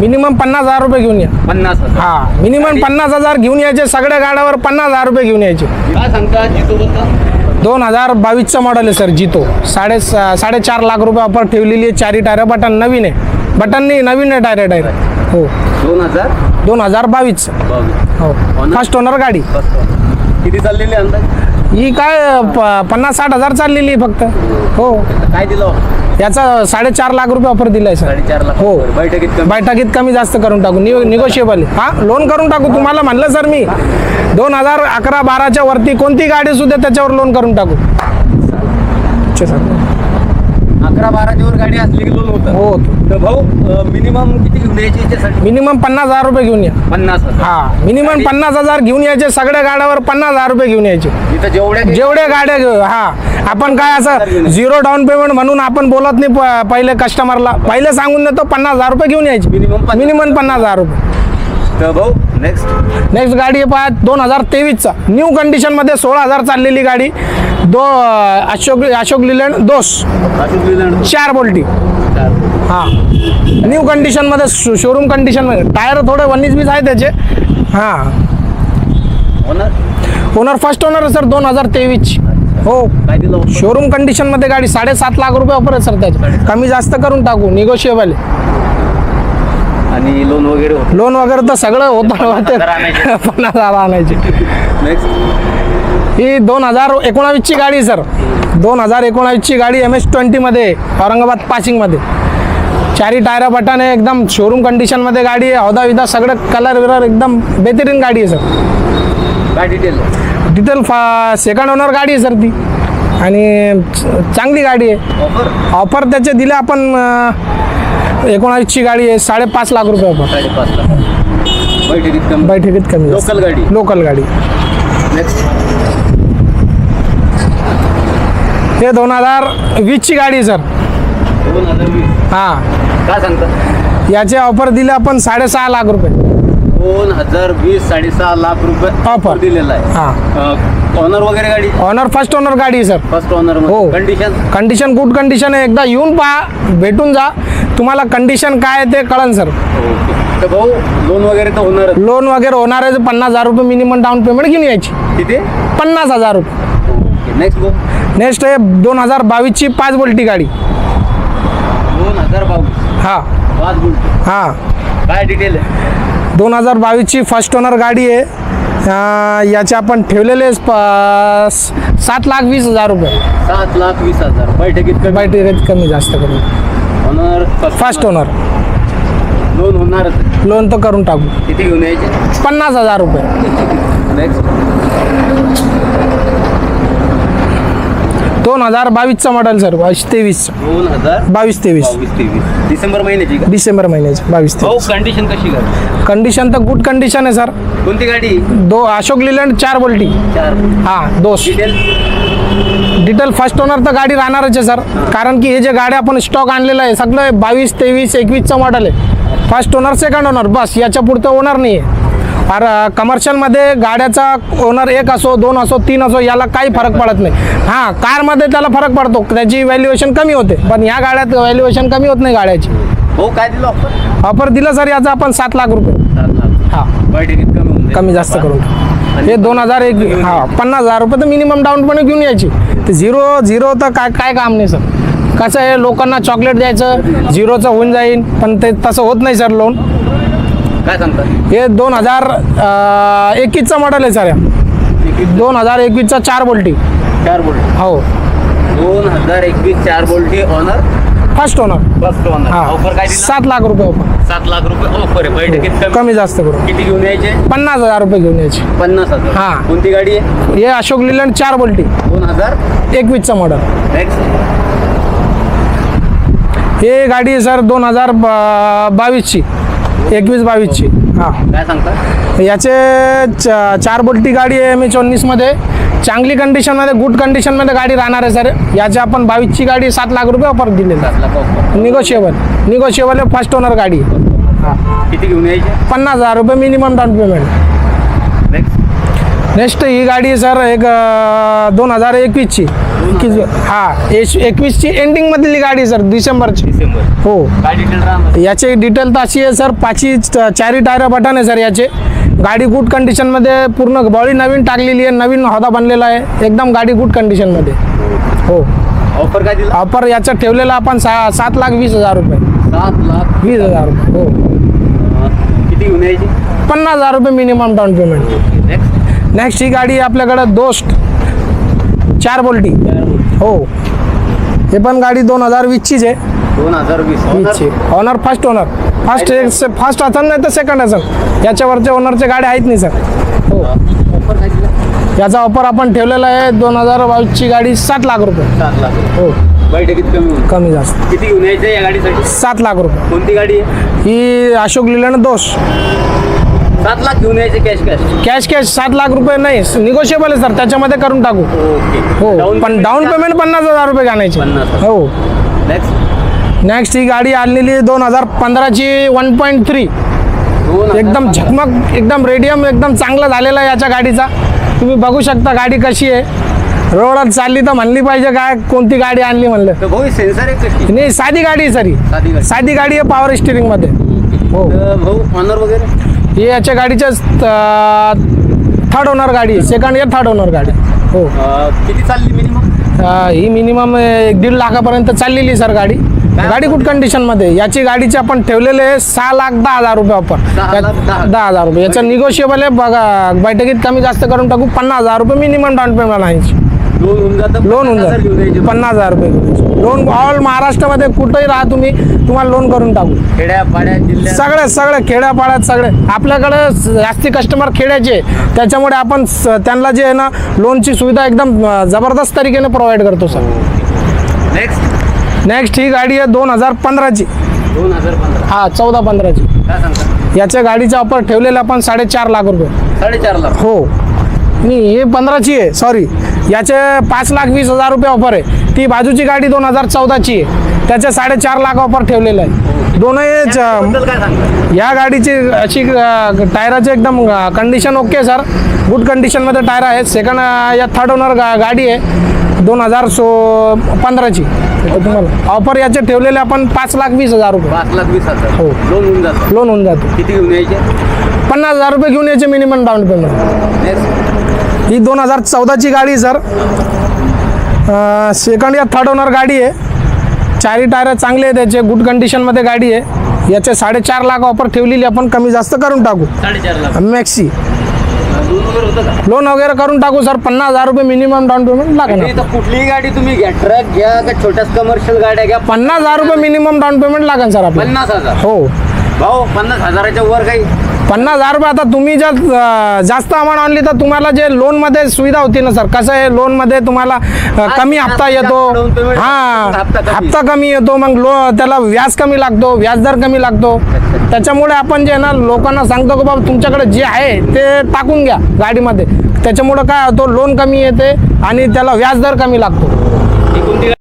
Minimum पन्नास हजार रुपये घेऊन या. पन्नास हजार. हा मिनिमम पन्नास हजार घेऊन यायचे सगळ्या गाड्यावर पन्नास हजार रुपये घेऊन यायचे. काय सांगता जितो बद्दल दोन हजार बावीसचं मॉडेल आहे सर जितो. साडे साडेचार लाख रुपये ऑफर ठेवलेली आहे चारी टायर बटन नवीन आहे. बटन नाही नवीन आहे टायर टायर हो. दोन हजार? दोन हजार बावीस. हो? फर्स्ट ओनर गाडी. किती चाललेले अंदाज? ही काय प- पन्नास साठ हजार चाललेली आहे फक्त. हो. काय दिलं? याचा साडेचार लाख रुपये ऑफर दिलाय सर साडेचार लाख हो. बैठकीत बैठकीत कमी जास्त करून टाकू. निगोशिएबल हा लोन करून टाकू. तुम्हाला म्हणलं सर मी. दोन हजार अकरा बाराच्या वरती कोणती गाडी सुद्धा त्याच्यावर लोन करून टाकू. अच्छा, सर. अकरा बाराच्या वर गाडी असली की लोन होतं हो. तर भाऊ मिनिमम किती घेऊन यायची याच्यासाठी? मिनिमम पन्नास हजार रुपये घेऊन या. पन्नास हजार. हा मिनिमम पन्नास हजार घेऊन यायचे सगळ्या गाड्यावर पन्नास हजार रुपये घेऊन यायचे. इथं जेवढ्या जेवढे गाड्या घेऊ हा. आपण काय असं झिरो डाऊन पेमेंट म्हणून आपण बोलत नाही प- पहिले कस्टमरला पहिले सांगून देतो पन्नास हजार रुपये घेऊन यायचे. पन्नास. मिनिमम पन्नास हजार रुपये. तर भाऊ नेक्स्ट नेक्स्ट गाडी आहे पहा दोन हजार तेवीसचा. न्यू कंडिशनमध्ये सोळा हजार चाललेली गाडी. दो अशोक अशोक लिलँड दोस अशोक लिलँड. चार बोल्टी. हां. न्यू कंडिशनमध्ये शोरूम कंडिशनमध्ये टायर थोडे वन्नीस बीस आहे त्याचे. हां. Owner owner first owner sir दोन हजार तेवीस हो? शोरूम कंडिशनमध्ये गाडी साडेसात लाख रुपये ऑफर आहे सर त्याचे. कमी जास्त करून टाकू निगोशिएबल आणि लोन वगैरे होतं. लोन वगैरे तर सगळं होतं आणायचे. पन्नास हजार आणायचे. नेक्स्ट ही दोन हजार एकोणावीसची गाडी आहे सर दोन हजार एकोणावीसची गाडी एम एस ट्वेंटीमध्ये औरंगाबाद पासिंगमध्ये चारी टायर बटन एकदम शोरूम कंडिशनमध्ये गाडी आहे. हौदा विदा सगळं कलर विलर एकदम बेहतरीन गाडी आहे सर काय डिटेल डिटेल फा सेकंड ओनर गाडी आहे सर ती. आणि चांगली गाडी आहे. ऑफर ऑफर त्याचे दिले आपण एकोणावीसची गाडी आहे साडेपाच लाख रुपये ऑफर साडेपाच लाख. बैठकीत कमी. बैठकीत कमी लोकल गाडी. लोकल गाडी. नेक्स्ट हे दोन हजार वीसची गाडी आहे सर. दोन हजार वीस. हां. काय सांगता? याचे ऑफर दिले आपण साडेसहा लाख रुपये. दोन हजार वीस साडेसहा लाख रुपये Offer. दिलेला आहे. हां. ऑनर वगैरे गाडी? ऑनर फर्स्ट ओनर गाडी आहे सर. फर्स्ट ऑनर हो. कंडिशन कंडिशन गुड कंडिशन आहे. एकदा येऊन पहा भेटून जा. तुम्हाला कंडिशन काय आहे ते कळन सर ओके. तर भाऊ लोन वगैरे तर होणार लोन वगैरे होणार आहे पन्नास हजार रुपये मिनिमम डाऊन पेमेंट घेऊन यायची. किती? पन्नास हजार रुपये. ओके नेक्स्ट भाऊ. नेक्स्ट आहे दोन हजार बावीसची पाच बोल्टी गाडी. दोन हजार बावीस. हां. पाच गुंठ हां. काय डिटेल आहे? दोन हजार बावीसची फर्स्ट ओनर गाडी आहे. अं, याचे आपण ठेवलेले प- सात लाख वीस हजार रुपये. सात लाख वीस हजार. बैठकीत कमी. रेट कमी जास्त करून. ऑनर फर्स्ट ओनर लोन होणारच लोन तर करून टाकू. किती घेऊन यायचे? पन्नास हजार रुपये. नेक्स्ट दोन हजार बावीसचं मॉडेल सर बावीस तेवीस. दोन हजार बावीस तेवीस. बावीस तेवीस. डिसेंबर महिन्याची का? डिसेंबर महिन्याचे. बावीस भाऊ तेवीस. कंडिशन कशी कंडिशन तर गुड कंडिशन आहे सर कोणती गाडी? दो अशोक लिलँड चार बोल्टी चार. हां डिटेल डिटेल फर्स्ट ओनर तर गाडी राहणारच आहे सर. कारण की हे जे गाडी आपण स्टॉक आणलेलं आहे सगळं बावीस तेवीस एकवीसचं मॉडेल आहे. फर्स्ट ओनर सेकंड ओनर बस. याच्या पुढचं ओनर नाही आहे फार कमर्शियलमध्ये गाड्याचा ओनर एक असो दोन असो तीन असो याला काही फरक पडत नाही. हां कारमध्ये त्याला फरक पडतो. त्याची व्हॅल्युएशन कमी होते. पण या गाड्यात व्हॅल्युएशन कमी होत नाही गाड्याची. भाऊ काय दिलं ऑफर ऑफर दिलं सर याचा आपण सात लाख रुपये. हां. कमी जास्त करून. हे दोन हजार एक हा पन्नास हजार रुपये तर मिनिमम डाऊन पेमेंट घेऊन यायची. ते झिरो झिरो तर काय काय काम नाही सर. कसं आहे लोकांना चॉकलेट द्यायचं झिरोचं होऊन जाईल पण ते तसं होत नाही सर लोन काय सांगता? हे दोन हजार एकवीसचं मॉडेल आहे सर या दोन हजार एकवीसचा चार बोल्टी. चार बोल्ट. हो. दोन हजार एकवीस चार बोल्टी ऑनर फर्स्ट ओनर फर्स्ट हा. ऑफर काय दिला? सात लाख रुपये ऑफर सात लाख रुपये ऑफर आहे. बैठकीत कमी कमी जास्त करून. किती घेऊन यायचे? पन्नास हजार रुपये घेऊन यायची. पन्नास हजार. हा. कोणती गाडी आहे? हे अशोक लिलँड चार बोल्टी दोन हजार. एकवीसचं मॉडेल नेक्स्ट हे गाडी आहे सर दोन हजार बावीसची. एकवीस बावीसची. हां. काय सांगता? याचे च- चार बोल्टी गाडी आहे एम एच उन्नीसमध्ये. चांगली कंडिशनमध्ये गुड कंडिशनमध्ये गाडी राहणार आहे सर याची आपण बावीसची गाडी सात लाख रुपये ऑफर दिलेली lakh offer negotiable negotiable first owner गाडी. हां. किती घेऊन यायचे? पन्नास हजार रुपये minimum down payment next next ही गाडी सर एक दोन हजार एकवीसची. एकवीस. हा एकवीसची एंडिंगमधली गाडी सर डिसेंबरची. डिसेंबर. हो. काय डिटेल याची डिटेल तर अशी आहे सर पाचही चारी टायर बटन आहे सर याचे. गाडी गुड कंडिशनमध्ये पूर्ण बॉडी नवीन टाकलेली आहे नवीन हौदा बनलेला आहे एकदम गाडी गुड कंडिशनमध्ये हो. ऑफर काय दिला? ऑफर याचं ठेवलेलं आपण सा सात लाख वीस हजार रुपये. सात लाख? वीस हजार रुपये हो. किती घेऊन यायची? पन्नास हजार रुपये minimum down payment next next ही गाडी आपल्याकडे दोस्त. चार बोल्टी. हो. हे पण गाडी दोन हजार वीसचीच आहे. दोन हजार वीस. वीसची. Owner first owner first first असेल नाही तर सेकंड असेल याच्यावरचे ओनरचे गाड्या आहेत नाही सर हो याचा ऑफर आपण ठेवलेला आहे दोन हजार बावीसची गाडी सात लाख रुपये. सात लाख हो. बैठकीत कमी कमी जास्त. किती घेऊन यायचं या गाडीसाठी? सात लाख रुपये. कोणती गाडी? आहे ही अशोक लिलन दोष. सात लाख घेऊन यायचे कॅश कॅश कॅश कॅश सात लाख रुपये नाही. निगोशिएबल आहे सर त्याच्यामध्ये करून टाकू. ओके हो. पण डाऊन पेमेंट पन्नास हजार रुपये आणायचे. पन्नास. हो. नेक्स्ट नेक्स्ट ही गाडी आणलेली दोन हजार पंधराची वन पॉईंट थ्री एकदम. झकमक एकदम रेडियम एकदम चांगला झालेला आहे याच्या गाडीचा. तुम्ही बघू शकता गाडी कशी आहे. रोडात चालली तर म्हणली पाहिजे काय कोणती गाडी आणली म्हणलं. तर भाऊ सेन्सर आहे कशी नाही साधी गाडी आहे सरी. साधी गाडी. आहे पॉवर स्टिअरिंगमध्ये हो. तर भाऊ ऑनर वगैरे? ही याच्या गाडीच्या थर्ड ओनर गाडी सेकंड या थर्ड ओनर गाडी हो. किती चालली मिनिमम ही मिनिमम एक दीड लाखापर्यंत चाललेली सर गाडी. गाडी गुड कंडिशनमध्ये याची गाडीचे आपण ठेवलेले सहा लाख दहा हजार रुपये लाख दहा. हजार. रुपये. याचं निगोशिएबल आहे. बघा बैठकीत कमी जास्त करून टाकू पन्नास हजार रुपये मिनिमम डाऊन पेमेंट आहे लोन होऊन जातं पन्नास हजार रुपये लोन ऑल महाराष्ट्रामध्ये कुठंही राहा तुम्ही तुम्हाला लोन करून टाकू. खेड्या पाड्या जिल्ह्यात. सगळे सगळे खेड्यापाड्यात सगळे. आपल्याकडे जास्ती कस्टमर खेड्याचे. त्याच्यामुळे आपण त्यांना जे आहे ना लोनची सुविधा एकदम जबरदस्त तरीकेने प्रोव्हाइड करतो सर नेक्स्ट नेक्स्ट ही गाडी आहे दोन हजार पंधराची. दोन हजार पंधरा. हा चौदा पंधराची. काय सांगता? याच्या गाडीचा ऑफर ठेवलेला आपण साडेचार लाख रुपये. साडेचार लाख. हो. नाही हे पंधराची आहे सॉरी याचे पाच लाख वीस हजार रुपये ऑफर आहे. ती बाजूची गाडी दोन हजार चौदाची आहे. त्याचे साडेचार लाख ऑफर ठेवलेलं आहे. दोनही या गाडीची अशी टायराची एकदम कंडिशन ओके सर गुड कंडिशनमध्ये टायर आहेत. सेकंड या थर्ड ओनर गा गाडी आहे. दोन हजार सो पंधराची. तुम्हाला ऑफर याचे ठेवलेले आपण पाच लाख वीस हजार रुपये. पाच लाख वीस हजार. हो. लोन होऊन जातं. लोन होऊन जातो. किती घेऊन यायचे? पन्नास हजार रुपये घेऊन याचे मिनिमम डाऊन पेमेंट ही दोन हजार चौदाची गाडी सर सेकंड या थर्ड ओनर गाडी आहे. चारही टायर चांगले आहेत त्याचे गुड कंडिशनमध्ये गाडी आहे. याचे साडेचार लाख ऑफर ठेवलेली आपण कमी जास्त करून टाकू. मॅक्सी लोन वगैरे करून टाकू सर. पन्नास हजार रुपये मिनिमम डाऊन पेमेंट लागेल कुठलीही गाडी तुम्ही घ्या. ट्रक घ्या का छोट्याच कमर्शियल गाड्या घ्या. पन्नास हजार रुपये मिनिमम डाऊन पेमेंट लागेल सर आपल्याला. पन्नास हजार. हो. भाऊ पन्नास हजाराच्या वर काही पन्नास हजार रुपये आता तुम्ही जर जास्त अमाऊंट आणली तर तुम्हाला जे लोनमध्ये सुविधा होती ना सर? कसं आहे? लोनमध्ये तुम्हाला कमी हप्ता येतो. हां हप्ता कमी. येतो मग लो त्याला व्याज कमी लागतो व्याजदर कमी लागतो. त्याच्यामुळे आपण जे ना लोकांना सांगतो की बाबा तुमच्याकडे जे आहे ते टाकून घ्या गाडीमध्ये. त्याच्यामुळं काय होतो लोन कमी येते आणि त्याला व्याजदर कमी लागतो.